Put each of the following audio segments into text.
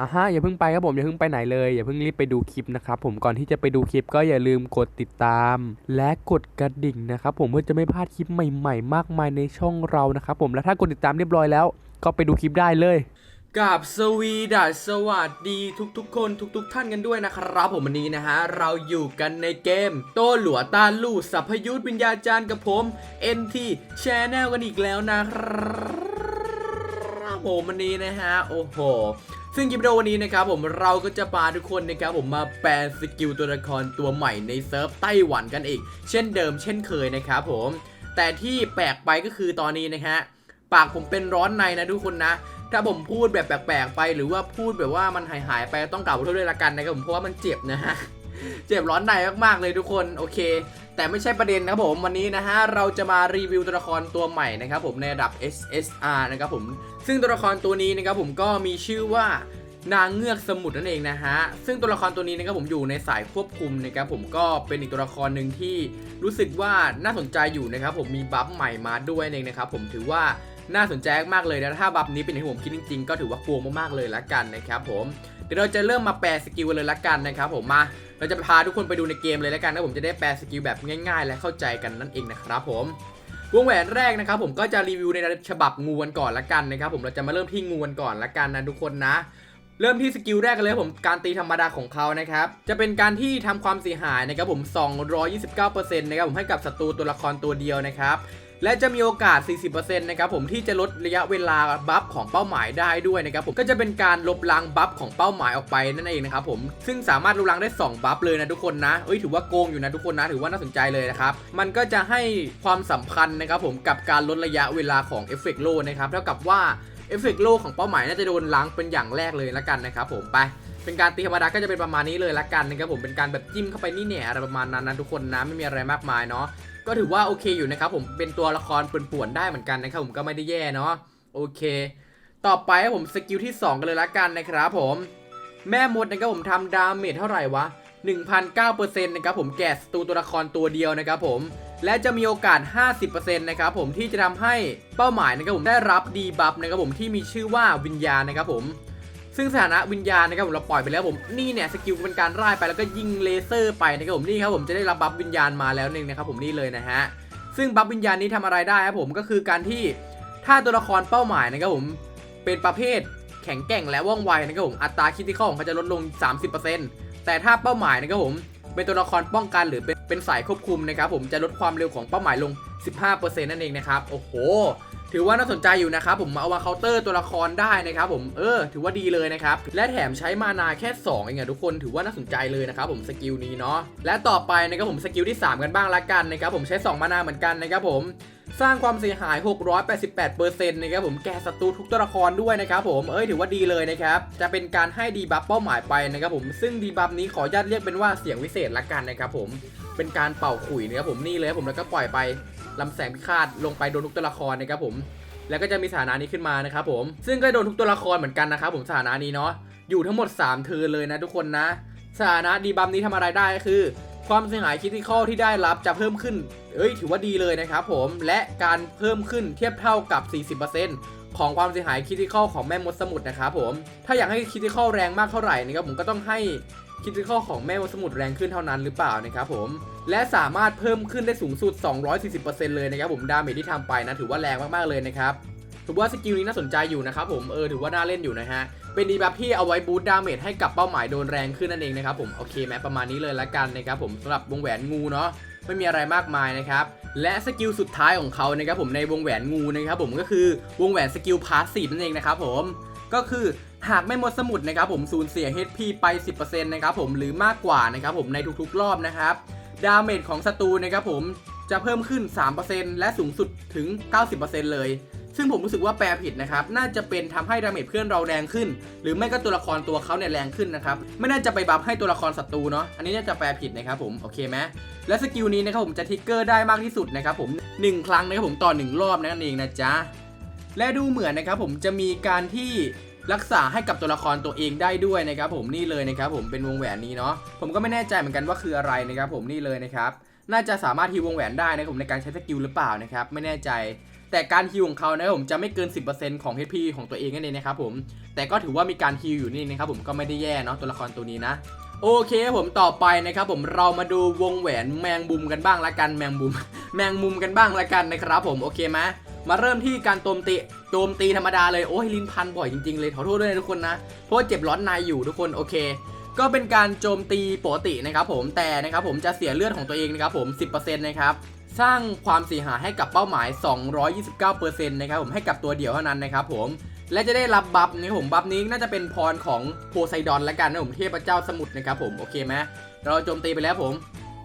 อะฮะอย่าเพิ่งไปครับผมอย่าเพิ่งไปไหนเลยอย่าเพิ่งรีบไปดูคลิปนะครับผมก่อนที่จะไปดูคลิปก็อย่าลืมกดติดตาม และกดกระดิ่งนะครับผมเพื่อจะไม่พลาดคลิปใหม่ๆ มากมายในช่องเรานะครับผมและถ้ากดติดตามเรียบร้อยแล้ว ก็ไปดูคลิปได้เลยกับสวีดัสสวัสดีทุกๆ คนทุก ๆ ท่านกันด้วยนะครับ ผมวันนี้นะฮะเราอยู่กันในเกม โตหลัวตาลู่สัพยุทธวิญญาจารย์กับผม NT Channel กันอีกแล้วนะครับผมวันนี้นะฮะโอ้โห ซึ่งคลิปวิดีโอวันนี้นะครับผมเราก็จะพาทุกคนนะครับผมมาแปลสกิลตัวละครตัวใหม่ในเซิร์ฟไต้หวันกันอีก เช่นเดิมเช่นเคยนะครับผม แต่ที่แปลกไปก็คือตอนนี้นะฮะปากผมเป็นร้อนในนะทุกคนนะ ถ้าผมพูดแบบแปลกๆไป หรือว่าพูดแบบว่ามันหายหายๆไปต้องกล่าวขอโทษด้วยละกันนะครับผมเพราะว่ามันเจ็บนะฮะเจ็บร้อนในมากๆเลยทุกคนโอเค แต่ไม่ใช่ประเด็นนะครับผมวันนี้นะฮะเราจะมารีวิวตัวละครตัวใหม่นะครับผมในระดับ SSR นะครับผมซึ่งตัวละครตัวนี้นะครับผมก็มีชื่อว่านางเงือกสมุทรนั่นเองนะฮะ ซึ่งตัวละครตัวนี้นะครับผมอยู่ในสายควบคุมนะครับผมก็เป็นอีกตัวละครหนึ่งที่รู้สึกว่าน่าสนใจอยู่นะครับผมมีบัฟใหม่มาด้วยเองนะครับผมถือว่าน่าสนใจมากเลยนะถ้าบัฟนี้เป็นอย่างที่ผมคิดจริงๆ ก็ถือว่าโกงมากๆเลยละกันนะครับผม ดี๋ยวเราจะเริ่มมาแปลสกิลเลยละกันนะครับผมมา เราจะพาทุกคนไปดูในเกมเลยละกันนะผมจะได้แปลสกิลแบบง่ายๆ และเข้าใจกันนั่นเองนะครับผมวงแหวนแรกนะครับผมก็จะรีวิวในฉบับงูกันก่อนละกันนะครับผมเราจะมาเริ่มที่งูกันก่อนละกันนะทุกคนนะ เริ่มที่สกิลแรกกันเลยผมการตีธรรมดาของเขานะครับจะเป็นการที่ทำความเสียหายนะครับผม 229%นะครับผมให้กับศัตรูตัวละครตัวเดียวนะครับ และจะมีโอกาส 40%นะครับผมที่จะลดระยะเวลาบัฟของเป้าหมายได้ด้วยนะครับผมก็จะเป็นการลบล้างบัฟของเป้าหมายออกไปนั่นเองนะครับผมซึ่งสามารถลบล้างได้ 2 บัฟเลยนะทุกคนนะเอ้ยถือว่าโกงอยู่นะทุกคนนะถือว่าน่าสนใจเลยนะครับมันก็จะให้ความสำคัญนะครับผมกับการลดระยะเวลาของเอฟเฟกโลนะครับเท่ากับว่า เอฟเฟกต์โลของเป้าหมายน่าจะโดนล้างเป็นอย่างแรกเลยละกันนะครับผมไปเป็นการตีธรรมดาก็จะเป็นประมาณนี้เลยละกันนะครับผมเป็นการแบบจิ้มเข้าไปนี่เนี่ยอะไรประมาณนั้นนะทุกคนนะไม่มีอะไรมากมายเนาะก็ถือว่าโอเคอยู่นะครับผมเป็นตัวละครป่วนๆได้เหมือนกันนะครับผมก็ไม่ได้แย่เนาะโอเค ต่อไปผมสกิลที่ 2 กันเลยละกันนะครับผม แม่มดนะครับผมทำดาเมจเท่าไหร่วะ1,009%นะครับผมแก่ศัตรูตัวละครตัวเดียวนะครับผม และจะมีโอกาส 50%นะครับผมที่จะทำให้เป้าหมายนะครับผมได้รับดีบัฟนะครับผมที่มีชื่อว่าวิญญาณนะครับผมซึ่งสถานะวิญญาณนะครับผมเราปล่อยไปแล้วผมนี่เนี่ยสกิลเป็นการร่ายไปแล้วก็ยิงเลเซอร์ไปนะครับผมนี่ครับผมจะได้รับบัฟวิญญาณมาแล้วหนึ่งนะครับผมนี่เลยนะฮะซึ่งบัฟวิญญาณนี้ทำอะไรได้ครับผมก็คือการที่ถ้าตัวละครเป้าหมายนะครับผมเป็นประเภทแข็งแกร่งและว่องไวนะครับผมอัตราคิดที่เข้าของเขาจะลดลง 30%แต่ถ้าเป้าหมายนะครับผมเป็นตัวละครป้องกันหรือเป็น เป็นสายควบคุมนะครับผมจะลดความเร็วของเป้าหมายลง 15%นั่นเองนะครับโอ้โห ถือว่าน่าสนใจอยู่นะครับผมเอามาเคาน์เตอร์ตัวละครได้นะครับผมเออ ถือว่าดีเลยนะครับและแถมใช้มานาแค่2เองอะทุกคนถือว่าน่าสนใจเลยนะครับผมสกิลนี้เนาะและต่อไปนะครับผมสกิลที่ 3 กันบ้างละกันนะครับผมใช้ 2 มานาเหมือนกันนะครับผมสร้างความเสียหาย 688%นะครับผมแก่ศัตรูทุกตัวละครด้วยนะครับผม เอ้ยถือว่าดีเลยนะครับ จะเป็นการให้ดีบัฟเป้าหมายไปนะครับผม ซึ่งดีบัฟนี้ขออนุญาตเรียกเป็นว่าเสียงวิเศษละกันนะครับผม เป็นการเป่าขุยนะครับผมนี่เลยครับผมแล้วก็ปล่อยไปลำแสงพิฆาตลงไปโดนทุกตัวละครนะครับผมแล้วก็จะมีสถานะนี้ขึ้นมานะครับผมซึ่งก็โดนทุกตัวละครเหมือนกันนะครับผมสถานะนี้เนาะอยู่ทั้งหมด 3 เทิร์นเลยนะทุกคนนะสถานะดีบัมนี้ทำอะไรได้ก็คือ ความเสียหายคิดที่ข้อที่ได้รับจะเพิ่มขึ้น เอ้ยถือว่าดีเลยนะครับผมและการเพิ่มขึ้นเทียบเท่ากับ 40%ของความเสียหายคิดที่ข้อของแม่มดสมุทรนะครับผมถ้าอยากให้คิดที่ข้อแรงมากเท่าไหร่นะครับผมก็ต้องให้ คิดที่ข้อของแม่มดสมุทรแรงขึ้นเท่านั้นหรือเปล่านะครับผม และสามารถเพิ่มขึ้นได้สูงสุด 240%เลยนะครับผมดาเมจที่ทำไปนะถือว่าแรงมากๆเลยนะครับถือว่าสกิลนี้น่าสนใจอยู่นะครับผมเออถือว่าน่าเล่นอยู่นะฮะเป็นดีบัฟที่เอาไว้บูตดาเมจให้กับเป้าหมายโดนแรงขึ้นนั่นเองนะครับผมโอเคไหมประมาณนี้เลยละกันนะครับผมสำหรับวงแหวนงูเนาะไม่มีอะไรมากมายนะครับและสกิลสุดท้ายของเขานะครับผมในวงแหวนงูนะครับผมก็คือวงแหวนสกิลพาสซีฟนั่นเองนะครับผมก็คือ หากไม่หมดสมุดนะครับผมสูญเสีย HP ไป 10%นะครับผมหรือมากกว่านะครับผมในทุกๆ รอบนะครับดาเมจของศัตรูนะครับผมจะเพิ่มขึ้น 3%และสูงสุดถึง 90%เลย ซึ่งผมรู้สึกว่าแปลผิดนะครับ น่าจะเป็นทำให้ดาเมจเพื่อนเราแรงขึ้น หรือไม่ก็ตัวละครตัวเขาเนี่ยแรงขึ้นนะครับ ไม่น่าจะไปบัฟให้ตัวละครศัตรูเนาะ อันนี้น่าจะแปลผิดนะครับผม โอเคไหมและสกิลนี้นะครับผมจะทิกเกอร์ได้มากที่สุดนะครับผม 1 ครั้งนะครับผมต่อ 1 รอบนั่นเองนะจ๊ะ และดูเหมือนนะครับผมจะมีการที่ รักษาให้กับตัวละครตัวเองได้ด้วยนะครับผมนี่เลยนะครับผมเป็นวงแหวนนี้เนาะผมก็ไม่แน่ใจเหมือนกันว่าคืออะไรนะครับผมนี่เลยนะครับน่าจะสามารถทีวงแหวนได้นะครับผมในการใช้สกิลหรือเปล่านะครับไม่แน่ใจแต่การฮิวของเขานะครับผมจะไม่เกิน 10%ของ HP ของตัวเองนั่นเองนะครับผมแต่ก็ถือว่ามีการฮิวอยู่นี่นะครับผมก็ไม่ได้แย่เนาะตัวละครตัวนี้นะโอเคผมต่อไปนะครับผมเรามาดูวงแหวนแมงมุมกันบ้างละกันแมงมุม แมงมุมกันบ้างละกันนะครับผมโอเคไหมมาเริ่มที่การโจมตี โจมตีธรรมดาเลยโอ้ยลินพันบ่อยจริงๆเลยขอโทษด้วยนะทุกคนนะเพราะเจ็บร้อนในอยู่ทุกคนโอเค ก็เป็นการโจมตีปกตินะครับผมแต่นะครับผมจะเสียเลือดของตัวเองนะครับผม 10%นะครับสร้างความเสียหายให้กับเป้าหมาย 229%นะครับผมให้กับตัวเดียวเท่านั้นนะครับผมและจะได้รับบัฟนี่ผมบัฟนี้น่าจะเป็นพรของโพไซดอนละกันนะผมเทพเจ้าสมุทรนะครับผมโอเคไหมเราโจมตีไปแล้วผม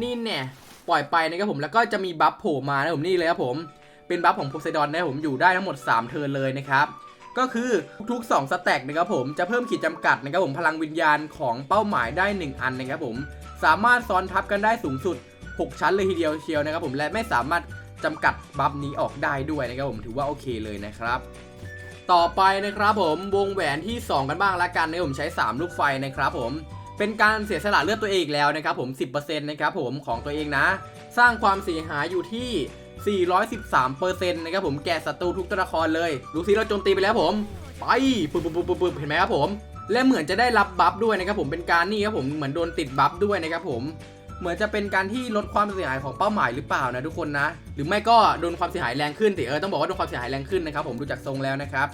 นี่เนี่ยปล่อยไปนะครับผมแล้วก็จะมีบัฟโผล่มานะผมนี่เลยครับผม เป็นบัฟของโพไซดอนนะผมอยู่ได้ทั้งหมด 3 เทิร์นเลยนะครับก็คือทุกๆ2สแต็กนะครับผมจะเพิ่มขีดจำกัดนะครับผมพลังวิญญาณของเป้าหมายได้ 1 อันนะครับผมสามารถซ้อนทับกันได้สูงสุด 6 ชั้นเลยทีเดียวเชียวนะครับผมและไม่สามารถจำกัดบัฟนี้ออกได้ด้วยนะครับผมถือว่าโอเคเลยนะครับต่อไปนะครับผมวงแหวนที่ 2 กันบ้างละกันนะผมใช้ 3 ลูกไฟนะครับผมเป็นการเสียสละเลือดตัวเองแล้วนะครับผม 10%นะครับผมของตัวเองนะ สร้างความเสียหายอยู่ที่ 413%นะครับผมแก่ศัตรูทุกตัวละครเลยดูซิเราโจมตีไปแล้วผม ไปปึ๊บปึ๊บปึ๊บปึ๊บปึ๊บเห็นไหมครับผม และเหมือนจะได้รับบัฟด้วยนะครับผมเป็นการนี่ครับผมเหมือนโดนติดบัฟด้วยนะครับผมเหมือนจะเป็นการที่ลดความเสียหายของเป้าหมายหรือเปล่านะทุกคนนะ หรือไม่ก็โดนความเสียหายแรงขึ้นสิเออต้องบอกว่าโดนความเสียหายแรงขึ้นนะครับผมดูจากทรงแล้วนะครับ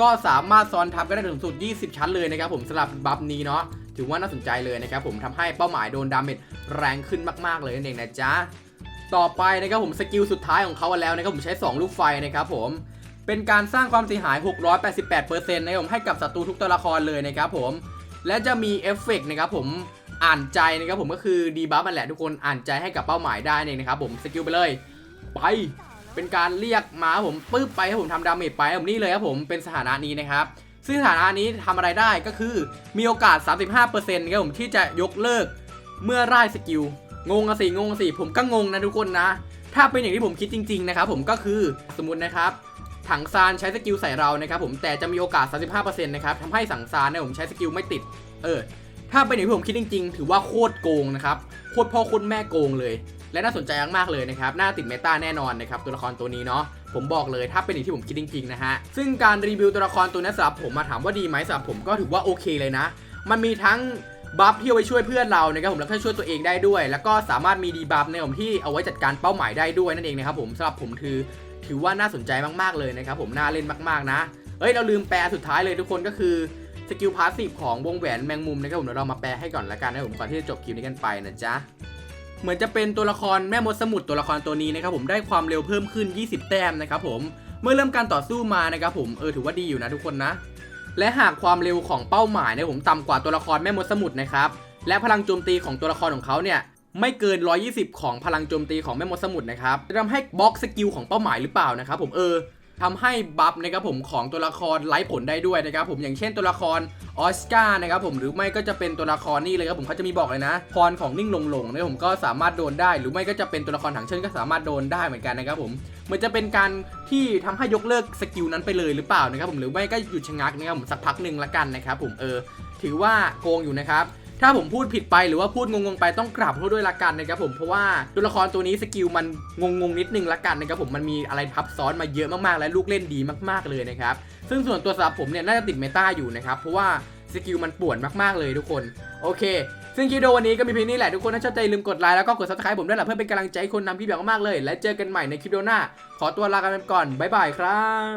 ก็สามารถซ้อนทับกันได้ถึงสุด 20 ชั้นเลยนะครับผมสำหรับบัฟนี้เนาะถือว่าน่าสนใจเลยนะครับผมทำให้เป้าหมายโดนดาเมจแรงขึ้นมากๆเลยนั่นเองนะจ๊ะ ต่อไปนะครับผมสกิลสุดท้ายของเขาแล้วนะครับผมใช้ 2 ลูกไฟนะครับผมเป็นการสร้างความเสียหาย 688%นะครับผมให้กับศัตรูทุกตัวละครเลยนะครับผมและจะมีเอฟเฟกต์นะครับผมอ่านใจนะครับผมก็คือดีบัฟมันแหละทุกคนอ่านใจให้กับเป้าหมายได้เองนะครับผมสกิลไปเลยไปเป็นการเรียกมาผมปึ๊บไปให้ผมทำดาเมจไปผมนี่เลยครับผมเป็นสถานะนี้นะครับซึ่งสถานะนี้ทำอะไรได้ก็คือมีโอกาส 35%นะครับผมที่จะยกเลิกเมื่อไล่สกิล งงอะสิงงอสิผมก็งงนะทุกคนนะ ถ้าเป็นอย่างที่ผมคิดจริงๆนะครับผมก็คือสมมตินะครับถังซานใช้สกิลใส่เรานะครับผมแต่จะมีโอกาส 35%นะครับทำให้สังซานเนี่ยผมใช้สกิลไม่ติด เออ ถ้าเป็นอย่างที่ผมคิดจริง ๆ ถือว่าโคตรโกงนะครับโคตรพ่อโคตรแม่โกงเลย และน่าสนใจมากๆเลยนะครับน่าติดเมตาแน่นอนนะครับตัวละครตัวนี้เนาะผมบอกเลยถ้าเป็นอย่างที่ผมคิดจริงๆนะฮะซึ่งการรีวิวตัวละครตัวนี้สำหรับผมมาถามว่าดีไหมสำหรับผมก็ถือว่าโอเคเลยนะ มันมีทั้ง บัฟที่เอาไว้ช่วยเพื่อนเรานะครับผมแล้วก็ช่วยตัวเองได้ด้วย แล้วก็สามารถมีดีบัฟในผมที่เอาไว้จัดการเป้าหมายได้ด้วยนั่นเองนะครับผมสำหรับผมคือถือว่าน่าสนใจมากๆเลยนะครับผมน่าเล่นมากๆนะเอ้ยเราลืมแปลสุดท้ายเลยทุกคนก็คือสกิลพาสซีฟของวงแหวนแมงมุมนะครับผมเดี๋ยวเรามาแปลให้ก่อนละกันนะผมก่อนที่จะจบคลิปนี้กันไปนะจ๊ะเหมือนจะเป็นตัวละครแม่มดสมุทรตัวละครตัวนี้นะครับผมได้ความเร็วเพิ่มขึ้น 20 แต้มนะครับผมเมื่อเริ่มการต่อสู้มานะครับผมเออถือว่าดีอยู่นะทุกคนนะ และหากความเร็วของเป้าหมายเนี่ยผมต่ำกว่าตัวละครแม่มดสมุทรนะครับและพลังโจมตีของตัวละครของเขาเนี่ยไม่เกิน 120 ของพลังโจมตีของแม่มดสมุทรนะครับจะทำให้บล็อกสกิลของเป้าหมายหรือเปล่านะครับผมเออ ทำให้บัฟนะครับผมของตัวละครไร้ผลได้ด้วยนะครับผมอย่างเช่นตัวละครออสการ์นะครับผมหรือไม่ก็จะเป็นตัวละครนี่เลยครับผมเขาจะมีบอกเลยนะพรของนิ่งลงลงนะครับผมก็สามารถโดนได้ หรือไม่ก็จะเป็นตัวละครถังเชิญก็สามารถโดนได้เหมือนกันนะครับผมเหมือนจะเป็นการที่ทำให้ยกเลิกสกิลนั้นไปเลยหรือเปล่านะครับผมหรือไม่ก็หยุดชะงักนะครับผมสักพักหนึ่งละกันนะครับผมเออถือว่าโกงอยู่นะครับ ถ้าผมพูดผิดไปหรือว่าพูดงงๆไปต้องกราบโทษด้วยละกันนะครับผมเพราะว่าตัวละครตัวนี้สกิลมันงงๆนิดนึงละกันนะครับผมมันมีอะไรทับซ้อนมาเยอะมากๆและลูกเล่นดีมากๆเลยนะครับซึ่งส่วนตัวสำหรับผมเนี่ยน่าจะติดเมตาอยู่นะครับเพราะว่าสกิลมันป่วนมากๆเลยทุกคน โอเค ซึ่งคลิปวิดีโอวันนี้ก็มีเพียงนี้แหละทุกคนถ้าชอบใจลืมกดไลค์แล้วก็กด subscribe ผมด้วยแหละเพื่อเป็นกำลังใจให้คนนำพี่แบบมากๆเลย และเจอกันใหม่ในคลิปวิดีโอหน้า ขอตัวลากันไปก่อนบ๊ายบายครับ